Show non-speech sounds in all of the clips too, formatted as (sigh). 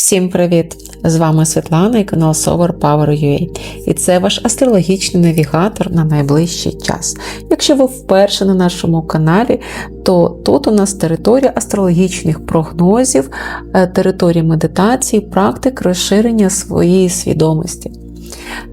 Всім привіт! З вами Світлана і канал Solar Power UA. І це ваш астрологічний навігатор на найближчий час. Якщо ви вперше на нашому каналі, то тут у нас територія астрологічних прогнозів, е, територія медитації, практик розширення своєї свідомості.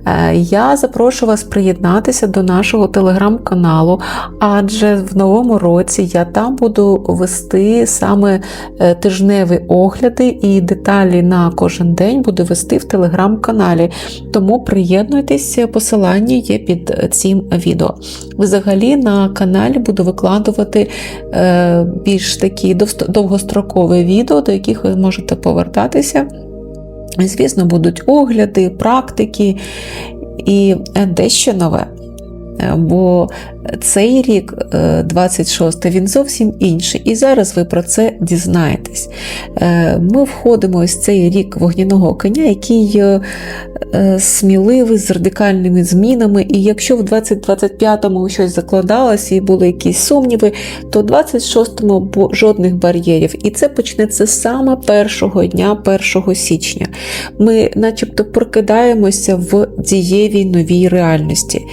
Е, Я запрошую вас приєднатися до нашого телеграм-каналу, адже в новому році я там буду вести саме е, тижневі огляди і деталі на кожен день буду вести в телеграм-каналі. Тому приєднуйтесь, посилання є під цим відео. Взагалі на каналі буду викладувати е, більш такі довгострокові відео, до яких ви можете повертатися. Звісно, будуть огляди, практики і е, дещо нове. Е, Бо цей рік, е, 26 він зовсім інший, і зараз ви про це дізнаєтесь. Е, Ми входимо ось цей рік вогняного коня, який е, е, сміливий з радикальними змінами. І якщо в 2025-му щось закладалось і були якісь сумніви, то в 26-му жодних бар'єрів. І це почнеться саме першого дня, 1 січня. Ми, начебто, прокидаємося в дієвій новій реальності.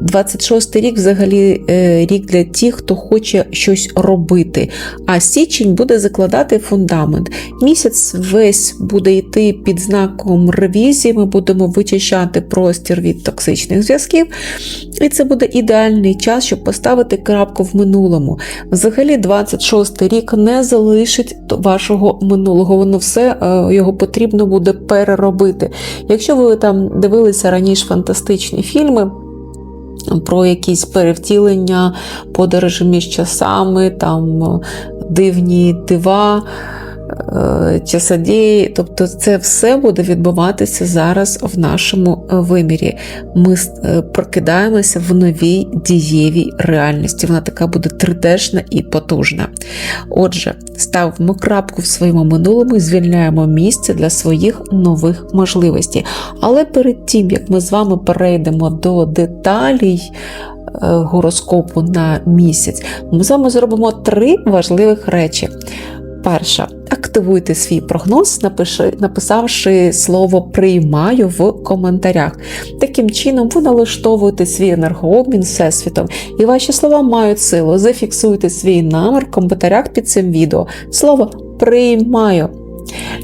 26 рік взагалі е, рік для тих, хто хоче щось робити. А січень буде закладати фундамент. Місяць весь буде йти під знаком ревізії. Ми будемо вичищати простір від токсичних зв'язків. І це буде ідеальний час, щоб поставити крапку в минулому. Взагалі, 26 рік не залишить вашого минулого. Воно все е, його потрібно буде переробити. Якщо ви там дивилися раніше фантастичні фільми про якісь перевтілення, подорожі між часами, там е, дивні дива, часодії. Тобто це все буде відбуватися зараз в нашому е, вимірі. Ми е, прокидаємося в новій дієвій реальності. Вона така буде 3D-шна і потужна. Отже, ставимо крапку в своєму минулому і звільняємо місце для своїх нових можливостей. Але перед тим, як ми з вами перейдемо до деталей е, гороскопу на місяць, ми з вами зробимо три важливих речі. Перша. Активуйте свій прогноз, написавши слово приймаю в коментарях. Таким чином, ви налаштовуєте свій енергообмін всесвітом, і ваші слова мають силу. Зафіксуйте свій намір в коментарях під цим відео. Слово приймаю.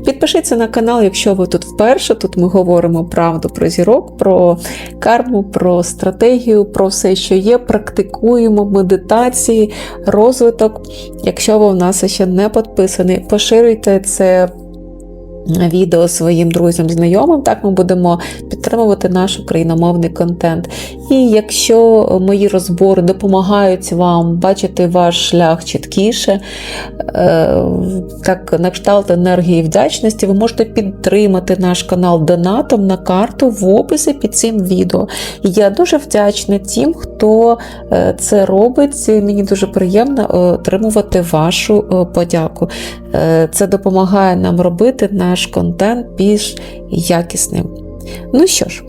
Підпишіться на канал, якщо ви тут вперше. Тут ми говоримо правду про зірок, про карму, про стратегію, про все, що є. Практикуємо медитації, розвиток. Якщо ви в нас ще не підписані, поширюйте це. Відео своїм друзям, знайомим, так ми будемо підтримувати наш україномовний контент. І якщо мої розбори допомагають вам бачити ваш шлях чіткіше, е, так на кшталт енергії вдячності, ви можете підтримати наш канал донатом на карту в описі під цим відео. Я дуже вдячна тим, хто е, це робить. Мені дуже приємно е, отримувати вашу подяку. Це допомагає нам робити наш контент більш якісним. Ну що ж,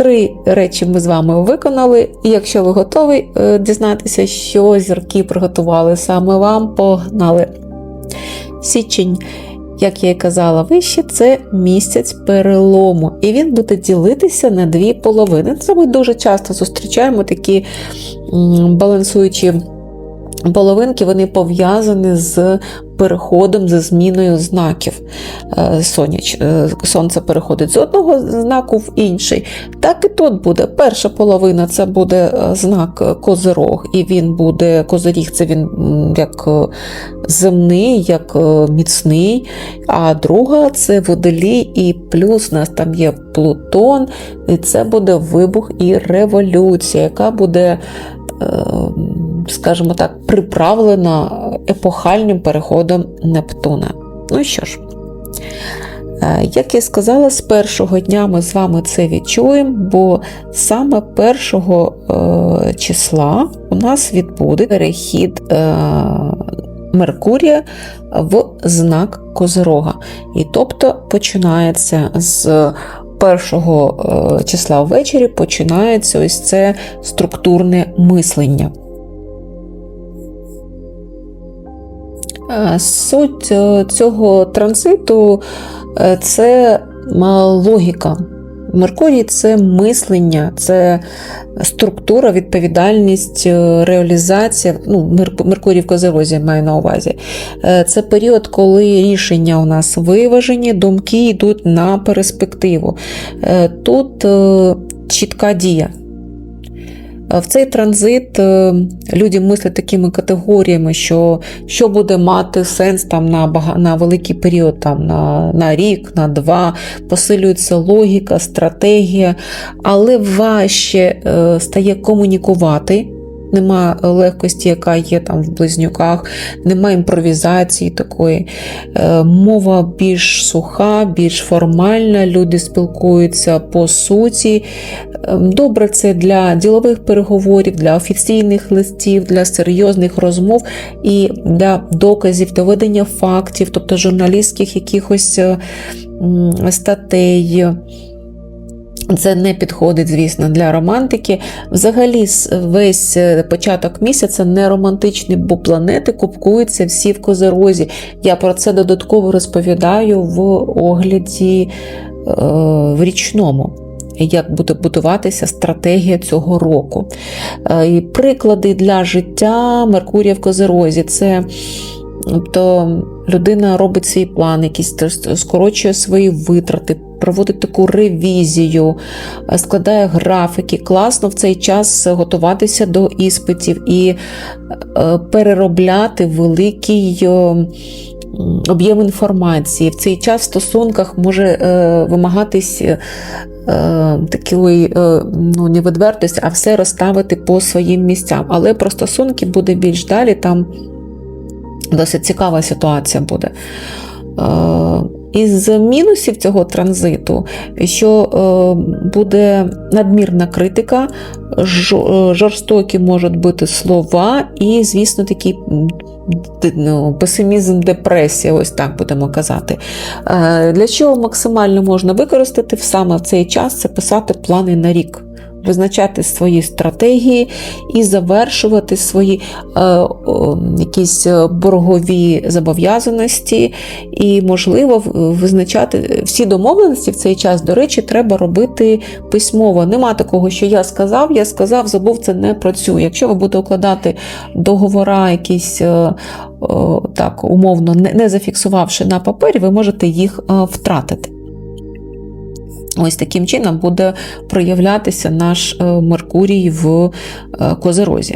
три речі ми з вами виконали. І якщо ви готові е, дізнатися, що зірки приготували саме вам, погнали. Січень. Як я і казала вище, це місяць перелому, і він буде ділитися на дві половини. Це ми дуже часто зустрічаємо такі балансуючі половинки, вони пов'язані з переходом, з зміною знаків. Е, Соняч, е, Сонце переходить з одного знаку в інший. Так і тут буде. Перша половина це буде е, знак Козирог, і він буде Козиріг, це він як земний, як міцний. А друга це водолій, і плюс у нас там є Плутон, і це буде вибух і революція, яка буде скажімо так, приправлена епохальним переходом Нептуна. Ну що ж, е, як я сказала, з першого дня ми з вами це відчуємо, бо саме першого е, числа у нас відбуде перехід е, Меркурія в знак Козирога. І тобто починається з першого числа ввечері починається ось це структурне мислення. Суть е, цього транзиту е, це е, логіка. Меркурій це мислення, це структура, відповідальність, е, реалізація. Ну, Мер- Меркурій в Козерозі маю на увазі. Е, Це період, коли рішення у нас виважені, думки йдуть на перспективу. Е, Тут е, чітка дія. Е, В цей транзит е, люди мислять такими категоріями, що що буде мати сенс там на на великий період, там на, на рік, на два, посилюється логіка, стратегія, але важче е, стає комунікувати. Нема легкості, яка є там в близнюках, нема імпровізації такої. Е, Мова більш суха, більш формальна, люди спілкуються по суті. Е, Добре, це для ділових переговорів, для офіційних листів, для серйозних розмов і для доказів, доведення фактів, тобто журналістських якихось е, статей. Це не підходить, звісно, для романтики. Взагалі, весь е, початок місяця не романтичний, бо планети купкуються всі в козерозі. Я про це додатково розповідаю в огляді е, в річному. Як буде будуватися стратегія цього року. Е, І приклади для життя Меркурія в Козерозі це тобто, людина робить свій план, якийсь скорочує свої витрати, проводить таку ревізію, е, складає графіки. Класно в цей час готуватися до іспитів і е, переробляти великий. е, Об'єм інформації в цей час в стосунках може вимагатись такої е, ну, не а все розставити по своїм місцям. Але про стосунки буде більш далі, там досить цікава ситуація буде. Із мінусів цього транзиту, що е, буде надмірна критика, е, жорстокі можуть бути слова, і, звісно, такий ну, песимізм, депресія, ось так будемо казати. Е, Для чого максимально можна використати саме в цей час це писати плани на рік. Визначати свої стратегії і завершувати свої е, о, якісь е, боргові зобов'язаності, і, можливо, визначати всі домовленості в цей час, до речі, треба робити письмово. Нема такого, що я сказав, я сказав, забув, це не працює. Якщо ви будете укладати договора, якісь е, так умовно не, не зафіксувавши на папері, ви можете їх е, втратити. Ось таким чином буде проявлятися наш е, Меркурій в е, Козерозі.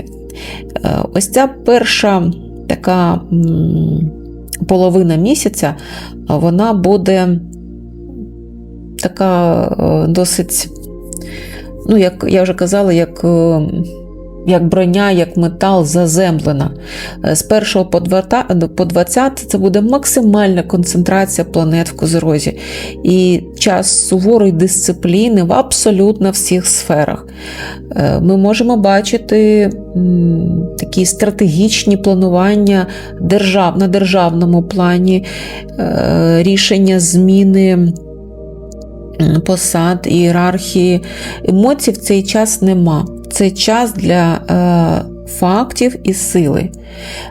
Е, Ось ця перша така половина місяця, вона буде така досить, ну, як я вже казала, як. Як броня, як метал заземлена. Е, З 1 по 20 по 20 це буде максимальна концентрація планет в Козерозі і час суворої дисципліни в абсолютно всіх сферах. Е, Ми можемо бачити такі стратегічні планування держав, на державному плані, е, рішення зміни посад, ієрархії. Емоцій в цей час нема. Це час для е, фактів і сили.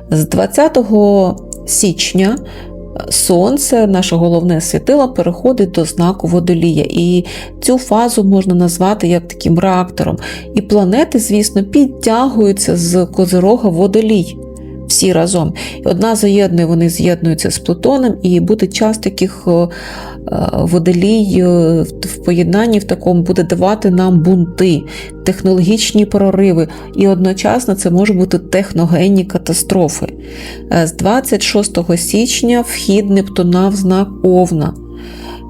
З 20 січня Сонце, наше головне світило, переходить до знаку водолія. І цю фазу можна назвати як таким реактором. І планети, звісно, підтягуються з козирога водолій. Всі разом. Одна заєднує, вони з'єднуються з Плутоном, і буде час таких е, водолій е, в в поєднанні в такому буде давати нам бунти, технологічні прориви. І одночасно це можуть бути техногенні катастрофи. Е, З 26 січня вхід Нептуна в знак Овна.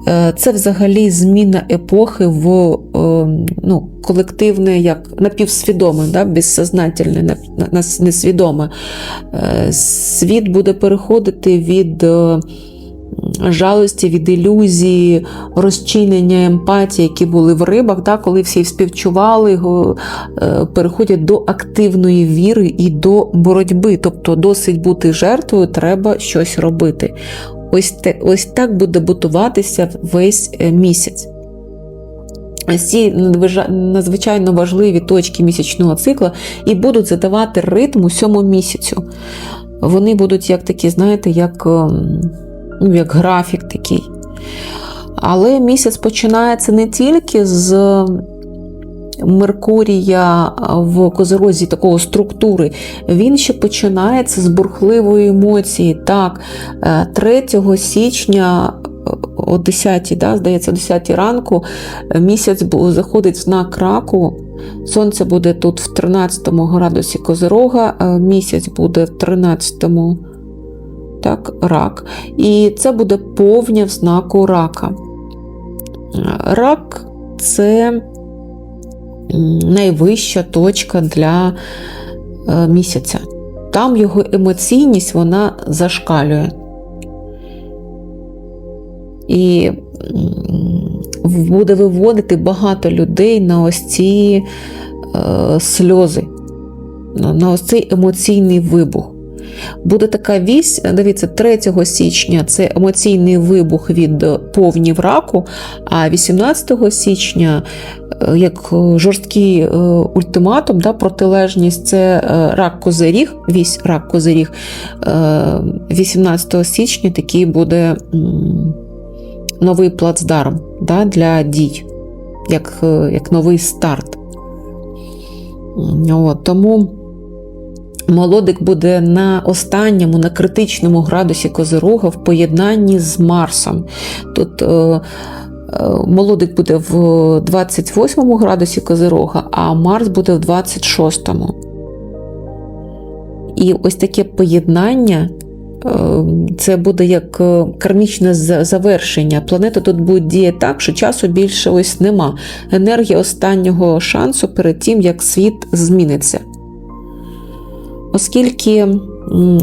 Е, Це взагалі зміна епохи в е, ну, колективне, як напівсвідоме, да, безсознательне, на- на- несвідоме. Е, Світ буде переходити від жалості, від ілюзії, розчинення емпатії, які були в рибах, да, коли всі співчували, переходять до активної віри і до боротьби. Тобто досить бути жертвою, треба щось робити. Ось, те, ось так буде будуватися весь е, місяць. Ці надзвичайно важливі точки місячного цикла і будуть задавати ритм усьому місяцю. вони будуть як такі, знаєте, як, ем, ну, як графік такий. Але місяць починається не тільки з Меркурія в козерозі такого структури, він ще починається з бурхливої емоції. Так, 3 січня о 10, да, здається, о 10 ранку місяць заходить в знак раку. Сонце буде тут в 13 градусі Козирога, місяць буде в 13 так, рак. І це буде повня в знаку рака. Рак це найвища точка для е, місяця. Там його емоційність вона зашкалює. І буде виводити багато людей на ось ці е, сльози, на ось цей емоційний вибух. Буде така вісь, дивіться, 3 січня. Це емоційний вибух від повні раку, а 18 січня, е, як жорсткий е, ультиматум, да, протилежність це рак козиріг, вісь рак козиріг, 18 січня такий буде новий плацдарм да, для дій, як е, як новий старт. От, Тому молодик буде на останньому, на критичному градусі Козирога в поєднанні з Марсом. Тут е, е, молодик буде в 28 градусі Козирога, а Марс буде в 26. І ось таке поєднання Ем, це буде як е, кармічне завершення. Планета тут буде діяти так, що часу більше ось нема. Енергія останнього шансу перед тим, як світ зміниться. Оскільки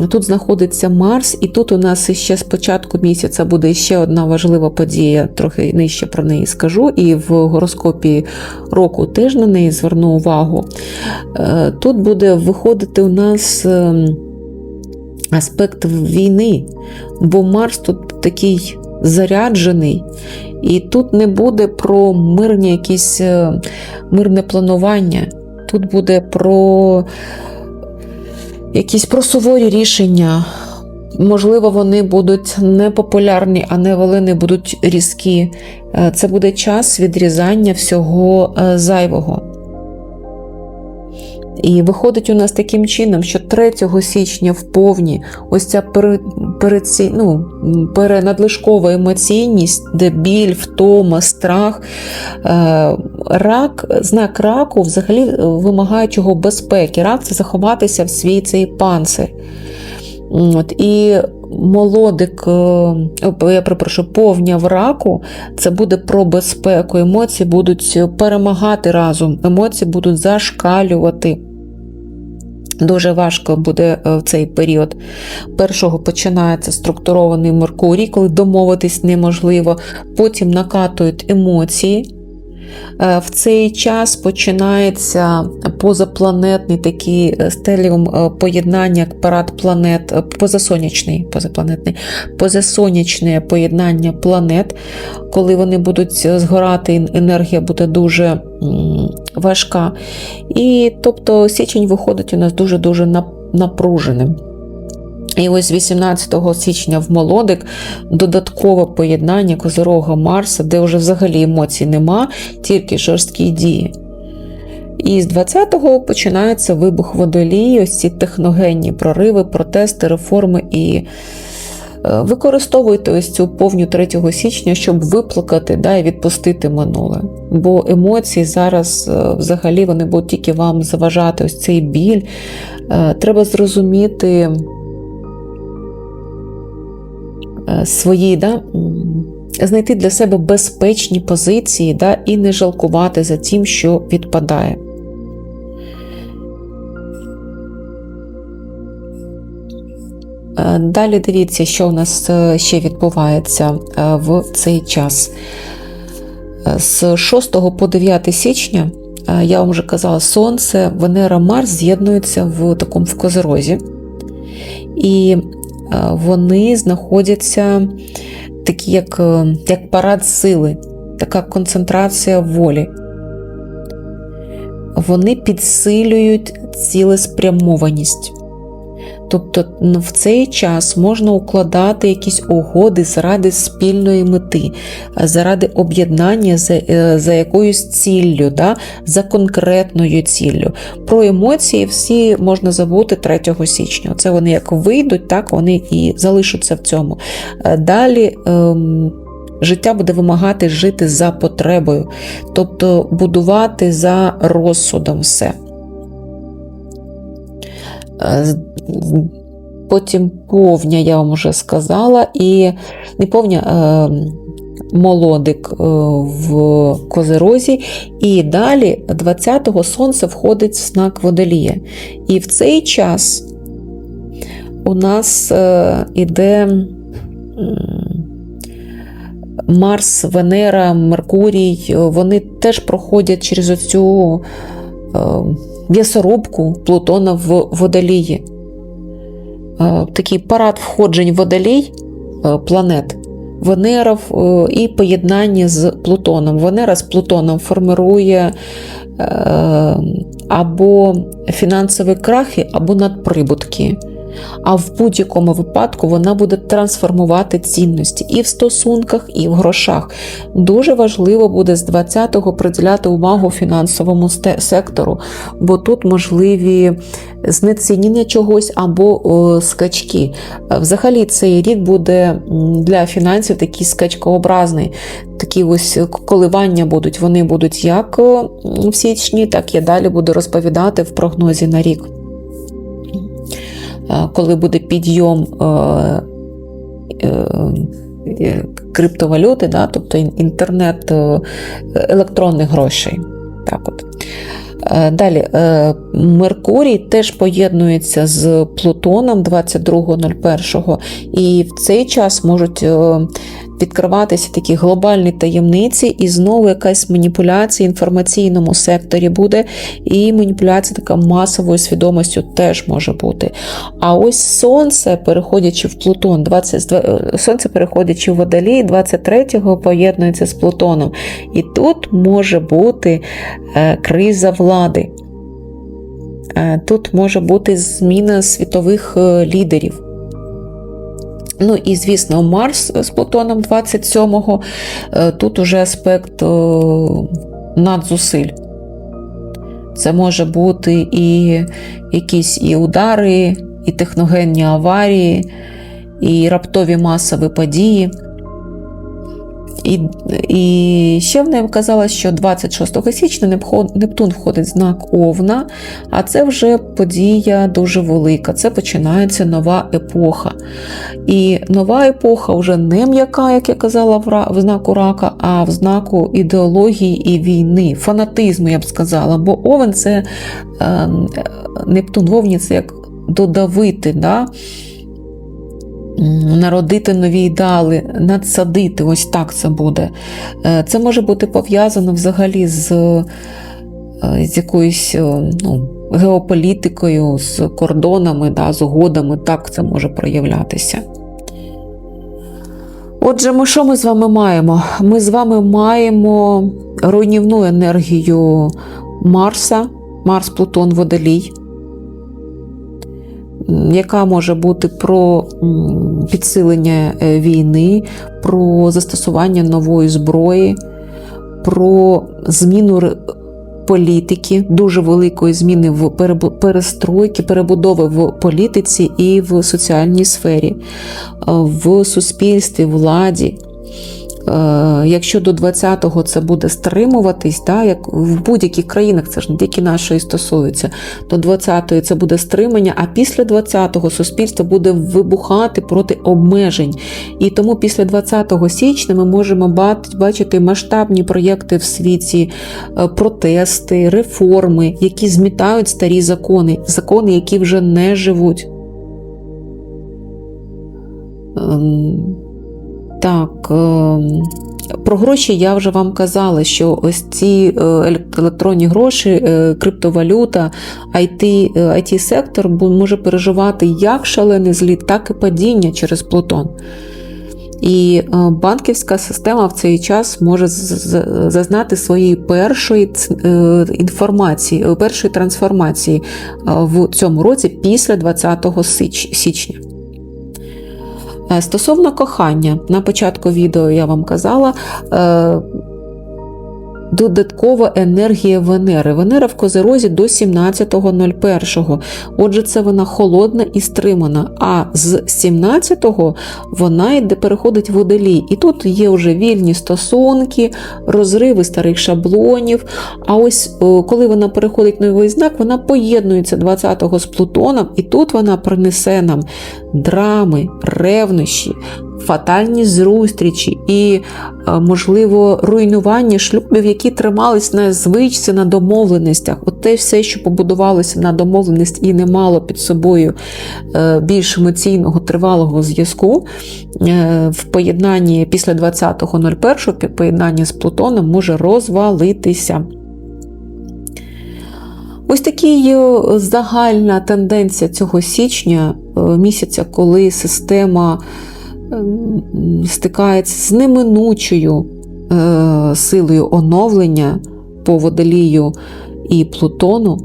тут знаходиться Марс, і тут у нас ще з початку місяця буде ще одна важлива подія, трохи нижче про неї скажу, і в гороскопі року теж на неї зверну увагу. Е, тут буде виходити у нас. Ем, аспект війни, бо Марс тут такий заряджений, і тут не буде про мирні якісь е, мирне планування. Тут буде про якісь про суворі рішення. Можливо, вони будуть непопулярні, а не волини будуть різкі. Е, це буде час відрізання всього е, зайвого. І виходить у нас таким чином, що 3 січня в повні ось ця переці, ну, перенадлишкова емоційність, де біль, втома, страх, е, рак, знак раку взагалі вимагає чого безпеки. Рак це заховатися в свій цей панцир. От, І молодик, е, я перепрошую, повня в раку, це буде про безпеку. Емоції будуть перемагати разом, емоції будуть зашкалювати. Дуже важко буде е, в цей період. Першого починається структурований Меркурій, коли домовитись неможливо. Потім накатують емоції. Е, в цей час починається позапланетний такий е, стеліум поєднання як парад планет, позасонячний, позапланетний, позасонячне поєднання планет, коли вони будуть згорати, енергія буде дуже важка. І тобто січень виходить у нас дуже-дуже напруженим. І ось 18 січня в молодик додаткове поєднання Козирога Марса, де вже взагалі емоцій нема, тільки жорсткі дії. І з 20-го починається вибух водолії, ось ці техногенні прориви, протести, реформи і Е, використовуйте ось цю повню 3 січня, щоб виплакати да, і відпустити минуле. Бо емоції зараз е, взагалі вони будуть тільки вам заважати ось цей біль. Е, треба зрозуміти свої, да, знайти для себе безпечні позиції да, і не жалкувати за тим, що відпадає. Е, далі дивіться, що у нас е, ще відбувається е, в цей час. З 6 по 9 січня, я вам вже казала, Сонце, Венера, Марс з'єднуються в такому в козерозі. І вони знаходяться такі, як, як парад сили, така концентрація волі. Вони підсилюють цілеспрямованість. Тобто ну, в цей час можна укладати якісь угоди заради спільної мети, заради об'єднання за, е, за якоюсь ціллю, да? за конкретною ціллю. Про емоції всі можна забути 3 січня. Це вони як вийдуть, так вони і залишаться в цьому. Е, Далі. Ем, Життя буде вимагати жити за потребою, тобто будувати за розсудом все. Е, Потім повня, я вам вже сказала, і не повня е, молодик е, в козерозі. І далі 20-го сонце входить в знак водолія. І в цей час у нас іде. Марс, Венера, Меркурій, вони теж проходять через оцю м'ясорубку Плутона в водолії. Е, такий парад входжень водолій е, планет. Венера і поєднання з Плутоном. Венера з Плутоном формирує або фінансові крахи, або надприбутки а в будь-якому випадку вона буде трансформувати цінності і в стосунках, і в грошах. Дуже важливо буде з 20-го приділяти увагу фінансовому сектору, бо тут можливі знецінення чогось або о, скачки. Взагалі, цей рік буде для фінансів такий скачкообразний. Такі ось коливання будуть. Вони будуть як в січні, так я далі буду розповідати в прогнозі на рік. Е, коли буде підйом е, е, криптовалюти, да, тобто інтернет електронних грошей. Так от. Далі, Меркурій теж поєднується з Плутоном 22.01, і в цей час можуть відкриватися такі глобальні таємниці, і знову якась маніпуляція в інформаційному секторі буде, і маніпуляція така масовою свідомістю теж може бути. А ось Сонце, переходячи в Плутон, 20, е, Сонце переходячи в Водолій, 23-го поєднується з Плутоном. І тут може бути е, криза влади. Е, тут може бути зміна світових лідерів. Ну і, звісно, Марс з Плутоном 27-го. Е, тут уже аспект надзусиль. Це може бути і якісь і удари, і техногенні аварії, і раптові масові події. І і ще в неї вказалось, що 26 січня Нептун входить в знак Овна, а це вже подія дуже велика. Це починається нова епоха. І нова епоха вже не м'яка, як я казала, в знаку рака, а в знаку ідеології і війни, фанатизму, я б сказала. Бо Овен це е, Нептун в Овні це як додавити. Да? Народити нові ідеали, надсадити, ось так це буде. Е, це може бути пов'язано взагалі з е, з якоюсь е, ну, геополітикою, з кордонами, да, з угодами, так це може проявлятися. Отже, ми що ми з вами маємо? Ми з вами маємо руйнівну енергію Марса, Марс, Плутон, Водолій яка може бути про підсилення е, війни, про застосування нової зброї, про зміну політики, дуже великої зміни в перестройки, перебудови в політиці і в соціальній сфері, в суспільстві, владі. Е, якщо до 20-го це буде стримуватись, да, як в будь-яких країнах, це ж не тільки нашої стосується, до 20-ї це буде стримання, а після 20-го суспільство буде вибухати проти обмежень. І тому після 20 січня ми можемо бачити масштабні проєкти в світі, е, протести, реформи, які змітають старі закони, закони, які вже не живуть. Так, ем, про гроші я вже вам казала, що ось ці е, електронні гроші, е, криптовалюта, IT, IT сектор може переживати як шалений зліт, так і падіння через Плутон. І е, банківська система в цей час може зазнати своєї першої інформації, першої трансформації в цьому році після 20 січня. Стосовно кохання, на початку відео я вам казала, додаткова енергія Венери. Венера в Козерозі до 17.01. Отже, це вона холодна і стримана. А з 17-го вона йде переходить в водолій. І тут є вже вільні стосунки, розриви старих шаблонів. А ось коли вона переходить новий знак, вона поєднується 20-го з Плутоном, і тут вона принесе нам драми, ревнощі, фатальні зустрічі і, е, можливо, руйнування шлюбів, які тримались на звичці, на домовленостях. От те все, що побудувалося на домовленість і не мало під собою е, більш емоційного тривалого зв'язку, е, в поєднанні після 20.01 поєднання з Плутоном може розвалитися. Ось такий загальна тенденція цього січня місяця, коли система стикається з неминучою е, силою оновлення по водолію і Плутону,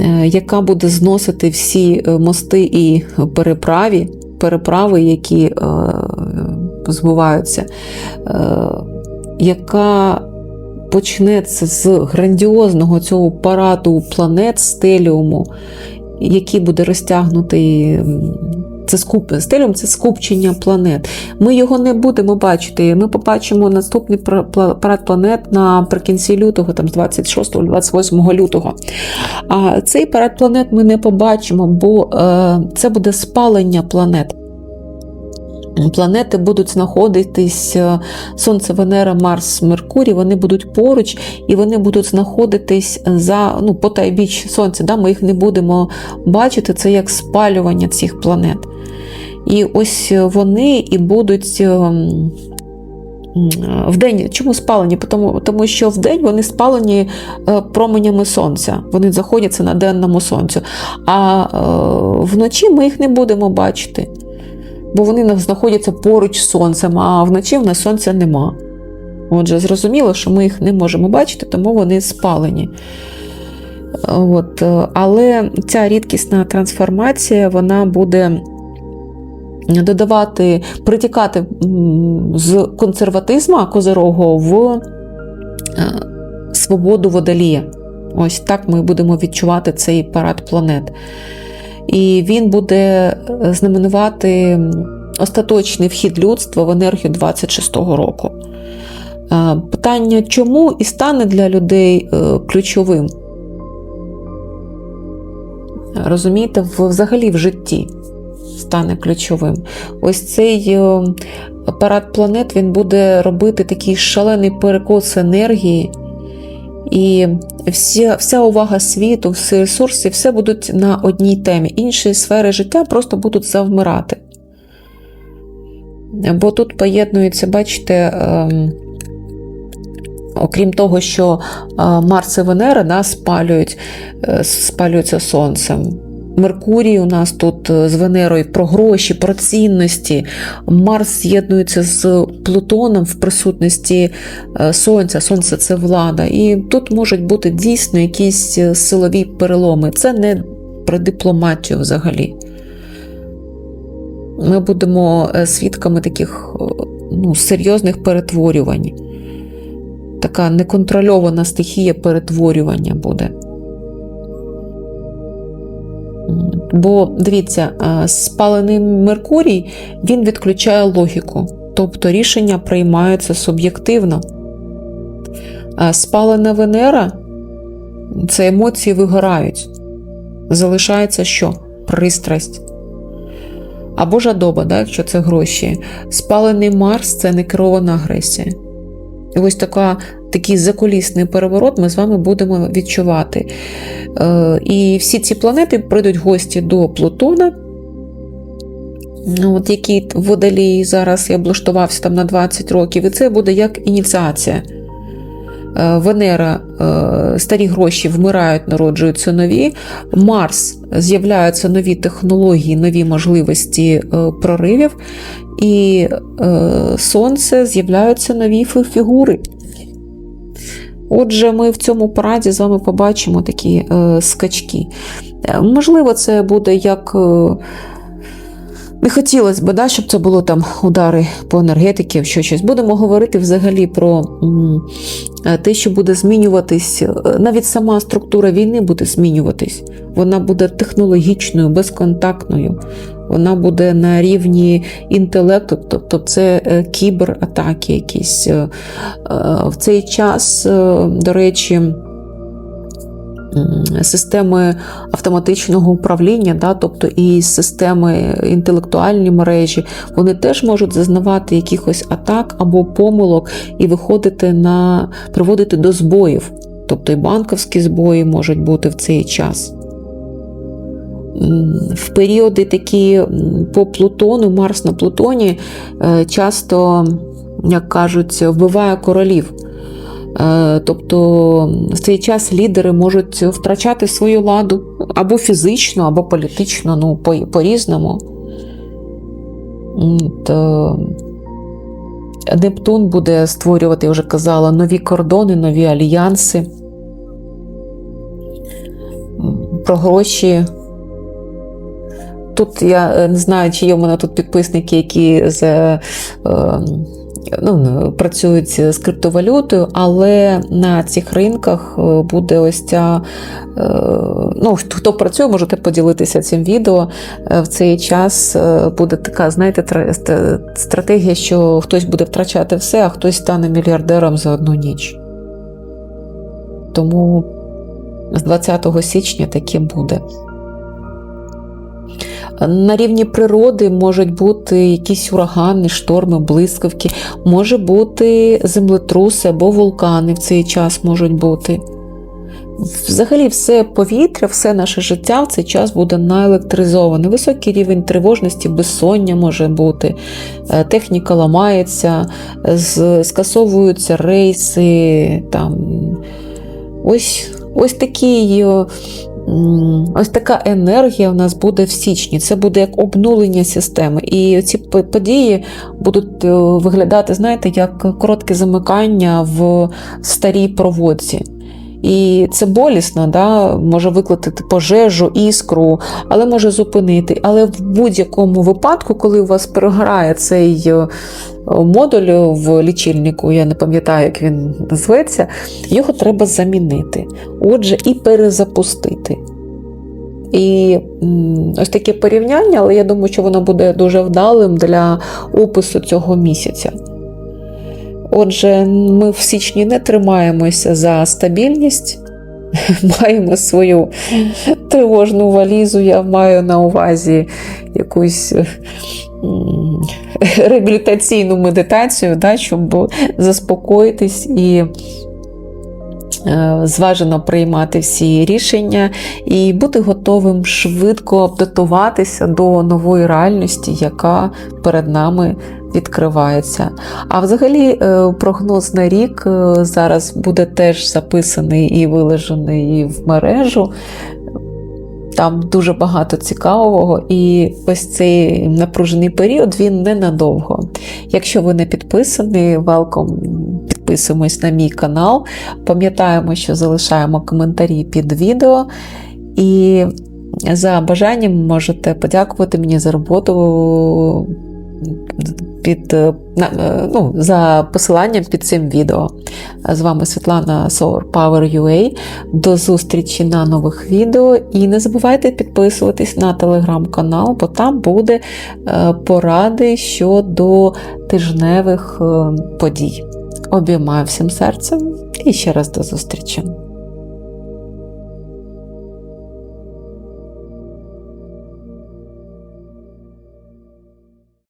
е, яка буде зносити всі е, мости і переправі, переправи, які збуваються, яка почнеться з грандіозного цього параду планет стеліуму, який буде розтягнутий це скуп, стеліум це скупчення планет. Ми його не будемо бачити. Ми побачимо наступний парад планет наприкінці лютого, там з 26-28 лютого. А цей парад планет ми не побачимо, бо е, це буде спалення планет. Планети будуть знаходитись е, Сонце, Венера, Марс, Меркурій, вони будуть поруч і вони будуть знаходитись за ну, по тайбіч Сонця. Да? Ми їх не будемо бачити, це як спалювання цих планет. І ось вони і будуть. Ем, в день, чому спалені? Тому тому що в день вони спалені е, променями сонця, вони заходяться на денному сонцю. А е, вночі ми їх не будемо бачити бо вони знаходяться поруч з сонцем, а вночі в нас сонця нема. Отже, зрозуміло, що ми їх не можемо бачити, тому вони спалені. От. Але ця рідкісна трансформація вона буде додавати, притікати з консерватизму козирого в е, свободу водолія. Ось так ми будемо відчувати цей парад планет і він буде е, знаменувати остаточний вхід людства в енергію 26-го року. Е, питання, чому і стане для людей ключовим? Розумієте, взагалі в житті стане ключовим. Ось цей апарат планет він буде робити такий шалений перекос енергії, і вся, вся увага світу, всі ресурси, все будуть на одній темі. Інші сфери життя просто будуть завмирати. Бо тут поєднується, бачите, ем, окрім того, що е, Марс і Венера да, спалюють, е, спалюються сонцем. Меркурій у нас тут е, з Венерою про гроші, про цінності. Марс з'єднується з Плутоном в присутності е, Сонця. Сонце це влада. І тут можуть бути дійсно якісь е, силові переломи. Це не про дипломатію взагалі. Ми будемо свідками таких ну, серйозних перетворювань. Така неконтрольована стихія перетворювання буде. Бо дивіться, спалений Меркурій він відключає логіку, тобто рішення приймаються суб'єктивно. Спалена Венера це емоції вигорають. Залишається що? Пристрасть. Або жадоба, да, якщо це гроші. Спалений Марс це некерована агресія. І ось така, такий закулісний переворот ми з вами будемо відчувати. Е, і всі ці планети прийдуть гості до Плутона, от який в водолії зараз я облаштувався там на 20 років, і це буде як ініціація. Е, Венера, е, старі гроші вмирають, народжуються нові. Марс з'являються нові технології, нові можливості проривів, і Сонце з'являються нові фігури. Отже, ми в цьому параді з вами побачимо такі скачки. Можливо, це буде як. Не хотілося б, да, щоб це було там удари по енергетики, що щось. Будемо говорити взагалі про е, те, що буде змінюватись. Е, навіть сама структура війни буде змінюватись. Вона буде технологічною, безконтактною. Вона буде на рівні інтелекту, тобто це е, кібератаки якісь. В цей час, до речі, системи автоматичного управління, да, тобто і системи інтелектуальні мережі, вони теж можуть зазнавати якихось атак або помилок і виходити на приводити до збоїв. Тобто і банковські збої можуть бути в цей час. В періоди такі по Плутону, Марс на Плутоні е, часто, як кажуть, вбиває королів. Е, тобто в цей час лідери можуть втрачати свою ладу або фізично, або політично, ну, по-різному. То Нептун буде створювати, я вже казала, нові кордони, нові альянси. Про гроші. Тут я е, не знаю, чи є у мене тут підписники, які з. Ну, працюють з криптовалютою, але на цих ринках е, буде ось ця. Е, ну, Хто працює, можете поділитися цим відео. Е, в цей час буде така, знаєте, стратегія, що хтось буде втрачати все, а хтось стане мільярдером за одну ніч. Тому з 20 січня таке буде. На рівні природи можуть бути якісь урагани, шторми, блискавки, може бути землетруси або вулкани в цей час можуть бути. Взагалі, все повітря, все наше життя в цей час буде наелектризоване. Високий рівень тривожності, безсоння може бути, е, техніка ламається, скасовуються рейси. там. Ось ось такий Ось така енергія в нас буде в січні. Це буде як обнулення системи. І ці події будуть е, виглядати, знаєте, як коротке замикання в старій проводці. І це болісно, да? може викликати пожежу, іскру, але може зупинити. Але в будь-якому випадку, коли у вас переграє цей е, модуль в лічильнику, я не пам'ятаю, як він називається, його треба замінити. Отже, і перезапустити. І ось таке порівняння, але я думаю, що воно буде дуже вдалим для опису цього місяця. Отже, ми в січні не тримаємося за стабільність, (laughs) маємо свою тривожну валізу, я маю на увазі якусь реабілітаційну медитацію, да, щоб заспокоїтись і Е, зважено приймати всі рішення і бути готовим швидко адаптуватися до нової реальності, яка перед нами відкривається. А взагалі, е, прогноз на рік е, зараз буде теж записаний і вилежений в мережу. Там дуже багато цікавого, і ось цей напружений період він ненадовго. Якщо ви не підписані, welcome, підписуємось на мій канал. Пам'ятаємо, що залишаємо коментарі під відео. І за бажанням можете подякувати мені за роботу під, е, е, ну, за посиланням під цим відео. З вами Світлана Solar Power UA. До зустрічі на нових відео. І не забувайте підписуватись на телеграм-канал, бо там буде е, поради щодо тижневих подій. Обіймаю всім серцем і ще раз до зустрічі!